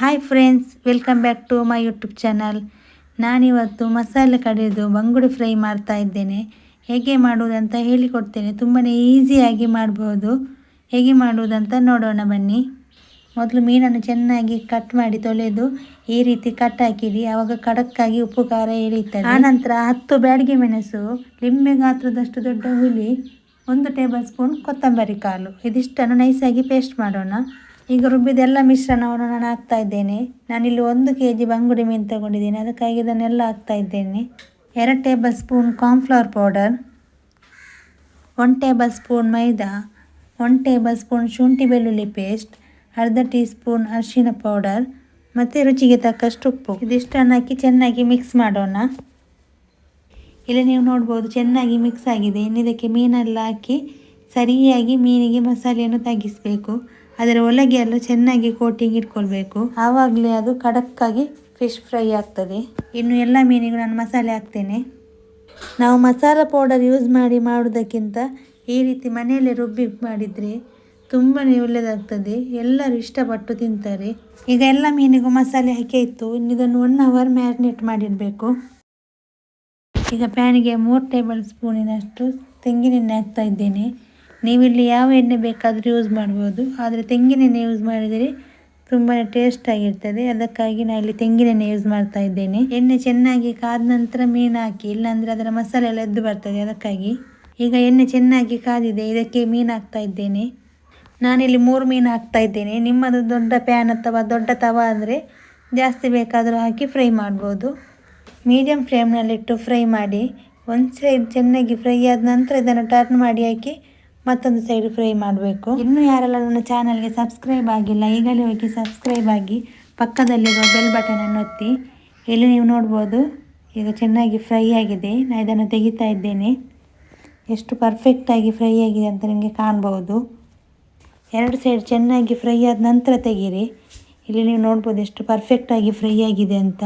Hi friends welcome back to my YouTube channel ನಾನಿವತ್ತು ಮಸಾಲೆ ಕಡೆದು ಬಂಗುಡೆ ಫ್ರೈ ಮಾಡ್ತಾ ಇದ್ದೇನೆ. ಹೇಗೆ ಮಾಡುವುದಂತ ಹೇಳಿಕೊಡ್ತೇನೆ. ತುಂಬಾ ಈಸಿಯಾಗಿ ಮಾಡ್ಬೋದು. ಹೇಗೆ ಮಾಡುವುದಂತ ನೋಡೋಣ ಬನ್ನಿ. ಮೊದಲು ಮೀನನ್ನು ಚೆನ್ನಾಗಿ ಕಟ್ ಮಾಡಿ ತೊಳೆದು ಈ ರೀತಿ ಕಟ್ ಹಾಕಿಡಿ ಆವಾಗ ಖಡಕ್ಕಾಗಿ ಉಪ್ಪು, ಖಾರ ಎಳೆಯುತ್ತದೆ ಆನಂತರ ಹತ್ತು ಬ್ಯಾಡಿಗೆ ಮೆಣಸು, ಲಿಂಬೆ ಗಾತ್ರದಷ್ಟು ದೊಡ್ಡ ಹುಳಿ, ಒಂದು ಟೇಬಲ್ ಸ್ಪೂನ್ ಕೊತ್ತಂಬರಿ ಕಾಳು. ಇದಿಷ್ಟನ್ನು ನೈಸಾಗಿ ಪೇಸ್ಟ್ ಮಾಡೋಣ. ಈಗ ರುಬ್ಬಿದೆಲ್ಲ ಮಿಶ್ರಣವನ್ನು ನಾನು ಹಾಕ್ತಾ ಇದ್ದೇನೆ. ನಾನಿಲ್ಲಿ ಒಂದು ಕೆ ಜಿ ಬಂಗುಡಿ ಮೀನು ತಗೊಂಡಿದ್ದೀನಿ. ಅದಕ್ಕಾಗಿ ಇದನ್ನೆಲ್ಲ ಹಾಕ್ತಾ ಇದ್ದೇನೆ. ಎರಡು tablespoon cornflour powder one tablespoon maida one tablespoon ಶುಂಠಿ ಬೆಳ್ಳುಳ್ಳಿ ಪೇಸ್ಟ್ ಅರ್ಧ ಟೀ ಸ್ಪೂನ್ ಅರಿಶಿನ ಪೌಡರ್ ಮತ್ತು ರುಚಿಗೆ ತಕ್ಕಷ್ಟು ಉಪ್ಪು. ಇದಿಷ್ಟನ್ನು ಹಾಕಿ ಚೆನ್ನಾಗಿ ಮಿಕ್ಸ್ ಮಾಡೋಣ. ಇಲ್ಲಿ ನೀವು ನೋಡ್ಬೋದು ಚೆನ್ನಾಗಿ ಮಿಕ್ಸ್ ಆಗಿದೆ. ಇನ್ನು ಇದಕ್ಕೆ ಮೀನೆಲ್ಲ ಹಾಕಿ ಸರಿಯಾಗಿ ಮೀನಿಗೆ ಮಸಾಲೆಯನ್ನು ತಗ್ಗಿಸಬೇಕು. ಅದರ ಒಳಗೆ ಎಲ್ಲ ಚೆನ್ನಾಗಿ ಕೋಟಿಂಗ್ ಇಟ್ಕೊಳ್ಬೇಕು. ಆವಾಗಲೇ ಅದು ಖಡಕ್ಕಾಗಿ ಫಿಶ್ ಫ್ರೈ ಆಗ್ತದೆ. ಇನ್ನು ಎಲ್ಲ ಮೀನಿಗೂ ನಾನು ಮಸಾಲೆ ಹಾಕ್ತೇನೆ. ನಾವು ಮಸಾಲ ಪೌಡರ್ ಯೂಸ್ ಮಾಡಿ ಮಾಡೋದಕ್ಕಿಂತ ಈ ರೀತಿ ಮನೆಯಲ್ಲೇ ರುಬ್ಬಿ ಮಾಡಿದರೆ ತುಂಬಾ ಒಳ್ಳೆಯದಾಗ್ತದೆ ಎಲ್ಲರೂ ಇಷ್ಟಪಟ್ಟು ತಿಂತಾರೆ. ಈಗ ಎಲ್ಲ ಮೀನಿಗೂ ಮಸಾಲೆ ಹಾಕಿ ಇತ್ತು. ಇನ್ನು ಇದನ್ನು ಒನ್ ಅವರ್ ಮ್ಯಾರಿನೇಟ್ ಮಾಡಿಡಬೇಕು. ಈಗ ಪ್ಯಾನಿಗೆ ಮೂರು ಟೇಬಲ್ ಸ್ಪೂನಿನಷ್ಟು ತೆಂಗಿನೆಣ್ಣೆ ಹಾಕ್ತಾ ಇದ್ದೇನೆ. ನೀವಿಲ್ಲಿ ಯಾವ ಎಣ್ಣೆ ಬೇಕಾದರೂ ಯೂಸ್ ಮಾಡ್ಬೋದು. ಆದರೆ ತೆಂಗಿನೆಣ್ಣೆ ಯೂಸ್ ಮಾಡಿದರೆ ತುಂಬಾ ಟೇಸ್ಟ್ ಆಗಿರ್ತದೆ. ಅದಕ್ಕಾಗಿ ನಾನು ಇಲ್ಲಿ ತೆಂಗಿನೆಣ್ಣೆ ಯೂಸ್ ಮಾಡ್ತಾ ಇದ್ದೇನೆ. ಎಣ್ಣೆ ಚೆನ್ನಾಗಿ ಕಾದ ನಂತರ ಮೀನು ಹಾಕಿ, ಇಲ್ಲಾಂದರೆ ಅದರ ಮಸಾಲೆ ಎಲ್ಲ ಎದ್ದು ಬರ್ತದೆ. ಅದಕ್ಕಾಗಿ ಈಗ ಎಣ್ಣೆ ಚೆನ್ನಾಗಿ ಕಾದಿದೆ. ಇದಕ್ಕೆ ಮೀನು ಹಾಕ್ತಾ ಇದ್ದೇನೆ. ನಾನಿಲ್ಲಿ ಮೂರು ಮೀನು ಹಾಕ್ತಾ ಇದ್ದೇನೆ. ನಿಮ್ಮದು ದೊಡ್ಡ ಪ್ಯಾನ್ ಅಥವಾ ದೊಡ್ಡ ತವ ಅಂದರೆ ಜಾಸ್ತಿ ಬೇಕಾದರೂ ಹಾಕಿ ಫ್ರೈ ಮಾಡ್ಬೋದು. ಮೀಡಿಯಮ್ ಫ್ಲೇಮ್ನಲ್ಲಿಟ್ಟು ಫ್ರೈ ಮಾಡಿ, ಒಂದು ಸೈಡ್ ಚೆನ್ನಾಗಿ ಫ್ರೈ ಆದ ನಂತರ ಇದನ್ನು ಟರ್ನ್ ಮಾಡಿ ಹಾಕಿ ಮತ್ತೊಂದು ಸೈಡ್ ಫ್ರೈ ಮಾಡಬೇಕು. ಇನ್ನೂ ಯಾರೆಲ್ಲ ನನ್ನ ಚಾನಲ್ಗೆ ಸಬ್ಸ್ಕ್ರೈಬ್ ಆಗಿಲ್ಲ, ಈಗಲೇ ಹೋಗಿ ಸಬ್ಸ್ಕ್ರೈಬ್ ಆಗಿ ಪಕ್ಕದಲ್ಲಿರುವ ಬೆಲ್ ಬಟನನ್ನು ಒತ್ತಿ. ಇಲ್ಲಿ ನೀವು ನೋಡ್ಬೋದು, ಈಗ ಚೆನ್ನಾಗಿ ಫ್ರೈ ಆಗಿದೆ. ನಾನು ಇದನ್ನು ತೆಗಿತಾ ಇದ್ದೇನೆ. ಎಷ್ಟು ಪರ್ಫೆಕ್ಟಾಗಿ ಫ್ರೈ ಆಗಿದೆ ಅಂತ ನಿಮಗೆ ಕಾಣ್ಬೋದು. ಎರಡು ಸೈಡ್ ಚೆನ್ನಾಗಿ ಫ್ರೈ ಆದ ನಂತರ ತೆಗೀರಿ. ಇಲ್ಲಿ ನೀವು ನೋಡ್ಬೋದು ಎಷ್ಟು ಪರ್ಫೆಕ್ಟಾಗಿ ಫ್ರೈ ಆಗಿದೆ ಅಂತ.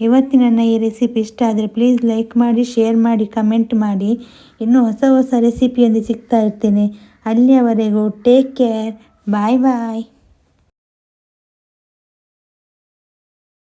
ಇವತ್ತಿನ ನನ್ನ ಈ ರೆಸಿಪಿ ಇಷ್ಟ ಆದರೆ ಪ್ಲೀಸ್ ಲೈಕ್ ಮಾಡಿ ಶೇರ್ ಮಾಡಿ ಕಮೆಂಟ್ ಮಾಡಿ. ಇನ್ನೂ ಹೊಸ ಹೊಸ ರೆಸಿಪಿಯೊಂದಿಗೆ ಸಿಗ್ತಾ ಇರ್ತೇನೆ. ಅಲ್ಲಿಯವರೆಗೂ ಟೇಕ್ ಕೇರ್ ಬಾಯ್ ಬಾಯ್